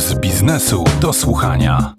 Puls biznesu do słuchania.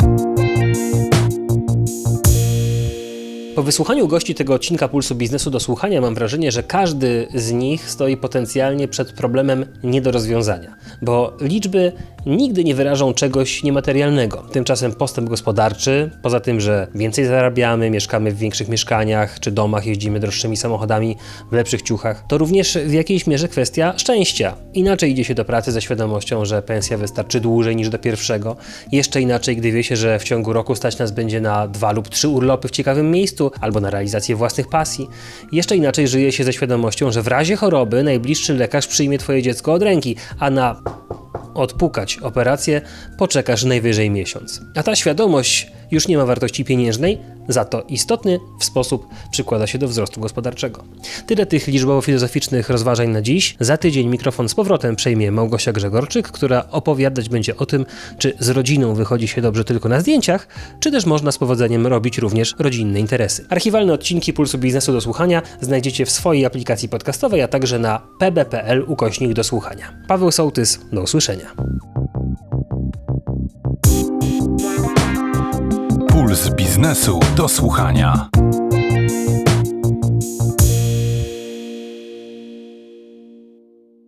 Po wysłuchaniu gości tego odcinka Pulsu Biznesu do słuchania mam wrażenie, że każdy z nich stoi potencjalnie przed problemem nie do rozwiązania, bo liczby nigdy nie wyrażą czegoś niematerialnego. Tymczasem postęp gospodarczy, poza tym, że więcej zarabiamy, mieszkamy w większych mieszkaniach czy domach, jeździmy droższymi samochodami, w lepszych ciuchach, to również w jakiejś mierze kwestia szczęścia. Inaczej idzie się do pracy ze świadomością, że pensja wystarczy dłużej niż do pierwszego. Jeszcze inaczej, gdy wie się, że w ciągu roku stać nas będzie na dwa lub trzy urlopy w ciekawym miejscu, albo na realizację własnych pasji. Jeszcze inaczej żyje się ze świadomością, że w razie choroby najbliższy lekarz przyjmie Twoje dziecko od ręki, a na odpukać operację poczekasz najwyżej miesiąc. A ta świadomość już nie ma wartości pieniężnej, za to istotny w sposób przykłada się do wzrostu gospodarczego. Tyle tych liczbowo-filozoficznych rozważań na dziś. Za tydzień mikrofon z powrotem przejmie Małgosia Grzegorczyk, która opowiadać będzie o tym, czy z rodziną wychodzi się dobrze tylko na zdjęciach, czy też można z powodzeniem robić również rodzinne interesy. Archiwalne odcinki Pulsu Biznesu do słuchania znajdziecie w swojej aplikacji podcastowej, a także na pb.pl ukośnik do słuchania. Paweł Sołtys, do usłyszenia. Puls biznesu do słuchania.